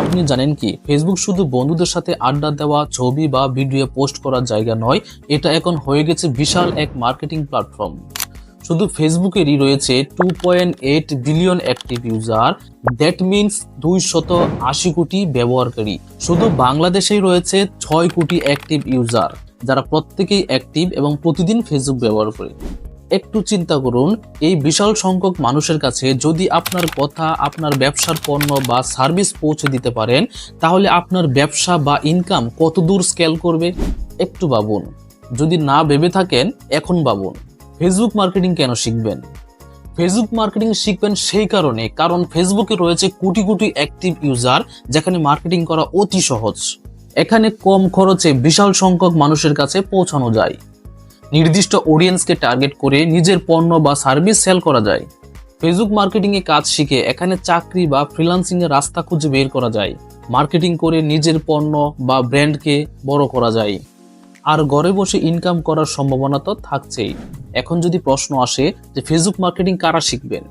আপনি জানেন কি ফেসবুক শুধু বন্ধুদের সাথে আড্ডা দেওয়া, ছবি বা ভিডিও পোস্ট করার জায়গা নয়, এটা এখন হয়ে গেছে বিশাল এক মার্কেটিং প্ল্যাটফর্ম। শুধু ফেসবুকেরই রয়েছে two point eight billion active user that means দুই শত আশি কোটি ব্যবহারকারী। শুধু বাংলাদেশেই রয়েছে ছয় কোটি অ্যাক্টিভ ইউজার যারা প্রত্যেকেই অ্যাক্টিভ এবং প্রতিদিন ফেসবুক ব্যবহার করে। একটু চিন্তা করুন, এই বিশাল সংখ্যক মানুষের কাছে যদি আপনার কথা, আপনার ব্যবসার পণ্য বা সার্ভিস পৌঁছে দিতে পারেন, তাহলে আপনার ব্যবসা বা ইনকাম কত দূর স্কেল করবে? একটু ভাবুন। যদি না ভেবে থাকেন, এখন ভাবুন। ফেসবুক মার্কেটিং কেন শিখবেন? ফেসবুক মার্কেটিং শিখবেন সেই কারণে, কারণ ফেসবুকে রয়েছে কোটি কোটি অ্যাক্টিভ ইউজার যেখানে মার্কেটিং করা অতি সহজ। এখানে কম খরচে বিশাল সংখ্যক মানুষের কাছে পৌঁছানো যায়। নির্দিষ্ট অডিয়েন্সকে টার্গেট করে নিজের পণ্য বা সার্ভিস সেল করা যায়। ফেসবুক মার্কেটিং এ কাজ শিখে এখানে চাকরি বা ফ্রিল্যান্সিং এর রাস্তা খুঁজে বের করা যায়। মার্কেটিং করে নিজের পণ্য বা ব্র্যান্ডকে বড় করা যায়। আর ঘরে বসে ইনকাম করার সম্ভাবনা তো থাকছেই। এখন যদি প্রশ্ন আসে যে ফেসবুক মার্কেটিং কারা শিখবেন?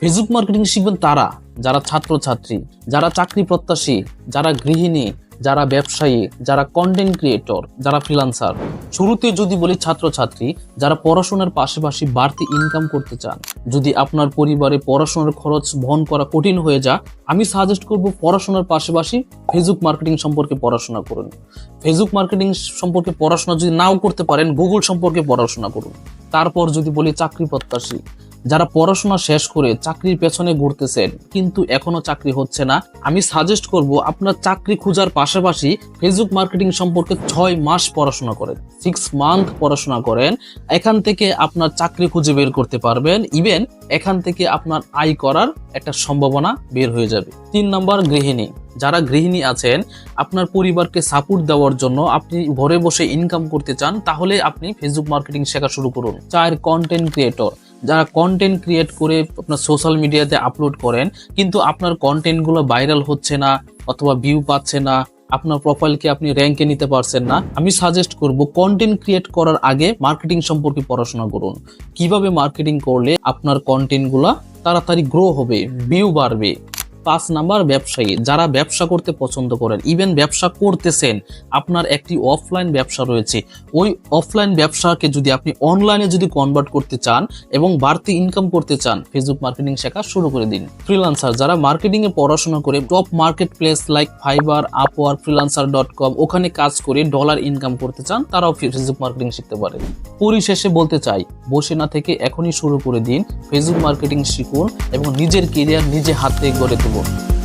ফেসবুক মার্কেটিং শিখবেন তারা, যারা ছাত্রছাত্রী, যারা চাকরি প্রত্যাশী, যারা গৃহিণী যারা ব্যবসায়ী, যারা কন্টেন্ট ক্রিয়েটর যারা ফ্রিলান্সার শুরুতে যদি বলি ছাত্রছাত্রী, যারা পড়াশোনার পাশাপাশি বাড়তি ইনকাম করতে চান, যদি আপনার পরিবারে পড়াশোনার খরচ বহন করা কঠিন হয়ে যা আমি সাজেস্ট করব পড়াশোনার পাশাপাশি ফেসবুক মার্কেটিং সম্পর্কে পড়াশোনা করুন। ফেসবুক মার্কেটিং সম্পর্কে পড়াশোনা যদি নাও করতে পারেন গুগল সম্পর্কে পড়াশোনা করুন। তারপর যদি বলি চাকরি প্রত্যাশী যারা পড়াশোনা শেষ করে চাকরির পেছনে ঘুরতেছেন কিন্তু এখনও চাকরি হচ্ছে না, আমি সাজেস্ট করব আপনার চাকরি খোঁজার পাশাপাশি ফেসবুক মার্কেটিং সম্পর্কে ছয় মাস পড়াশোনা করেন সিক্স মান্থ পড়াশোনা করেন, এখান থেকে আপনার চাকরি খুঁজে বের করতে পারবেন ইভেন এখান থেকে আপনার আয় করার একটা সম্ভাবনা বের হয়ে যাবে। তিন নম্বর গৃহিণী, যারা গৃহিণী আছেন, আপনার পরিবারকে সাপোর্ট দেওয়ার জন্য আপনি ঘরে বসে ইনকাম করতে চান, তাহলে আপনি ফেসবুক মার্কেটিং শেখা শুরু করুন। চার কন্টেন্ট ক্রিয়েটর যারা কন্টেন্ট ক্রিয়েট করে আপনার সোশ্যাল মিডিয়াতে আপলোড করেন, কিন্তু আপনার কন্টেন্টগুলো ভাইরাল হচ্ছে না অথবা ভিউ পাচ্ছে না, আপনার প্রোফাইলকে আপনি র্যাঙ্কে নিতে পারছেন না, আমি সাজেস্ট করব কন্টেন্ট ক্রিয়েট করার আগে মার্কেটিং সম্পর্কে পড়াশোনা করুন। কীভাবে মার্কেটিং করলে আপনার কন্টেন্টগুলো তাড়াতাড়ি গ্রো হবে ভিউ বাড়বে? পাঁচ নাম্বার ব্যবসায়ী, যারা ব্যবসা করতে পছন্দ করেন ইভেন ব্যবসা করতেছেন, আপনার একটি অফলাইন ব্যবসা রয়েছে। ওই অফলাইন ব্যবসাকে যদি আপনি অনলাইনে যদি কনভার্ট করতে চান এবং বাড়তি ইনকাম করতে চান ফেসবুক মার্কেটিং শেখা শুরু করে দিন। ফ্রিলান্সার যারা মার্কেটিং এ পড়াশোনা করে top market place like Fiverr Upwork freelancer dot com ওখানে কাজ করে ডলার ইনকাম করতে চান, তারাও ফেসবুক মার্কেটিং শিখতে পারে। পরিশেষে বলতে চাই, বসে না থেকে এখনই শুরু করে দিন ফেসবুক মার্কেটিং শিখুন এবং নিজের কেরিয়ার নিজে হাতে গড়ে তুলুন। Bravo.